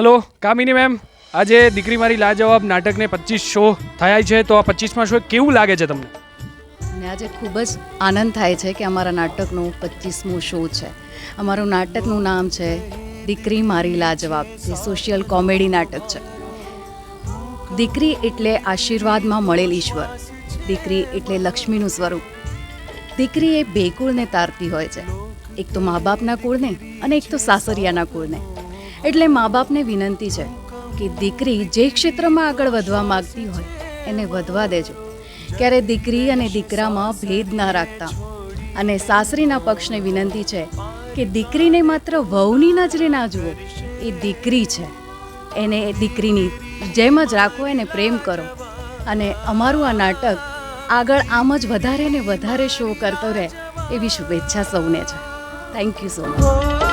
Hello, Kamini ma'am. આજે દીકરી મારી લાજવાબ નાટકને પચીસ શો થયા છે, તો આ પચીસમાં શો કેવું લાગે છે તમને? આજે ખૂબ જ આનંદ થાય છે કે અમારા નાટકનું પચીસમું શો છે. અમારું નાટકનું નામ છે દીકરી મારી લાજવાબ, જે સોશિયલ કોમેડી નાટક છે. દીકરી એટલે આશીર્વાદમાં મળેલ ઈશ્વર. દીકરી એટલે લક્ષ્મીનું સ્વરૂપ. દીકરી એ બે કુળને તારતી હોય છે. એક તો મા બાપના કુળને અને એક તો સાસરિયાના કુળને. એટલે મા બાપને વિનંતી છે કે દીકરી જે ક્ષેત્રમાં આગળ વધવા માંગતી હોય, એને વધવા દેજો. ક્યારે દીકરી અને દીકરામાં ભેદ ના રાખતા. અને સાસરીના પક્ષને વિનંતી છે કે દીકરીને માત્ર વહુની નજરે ના જુઓ. એ દીકરી છે. એને દીકરીની જેમ જ રાખો, એને પ્રેમ કરો. અને અમારું આ નાટક આગળ આમ જ વધારે ને વધારે શો કરતો રહે એવી શુભેચ્છા સૌને છે. Thank you so much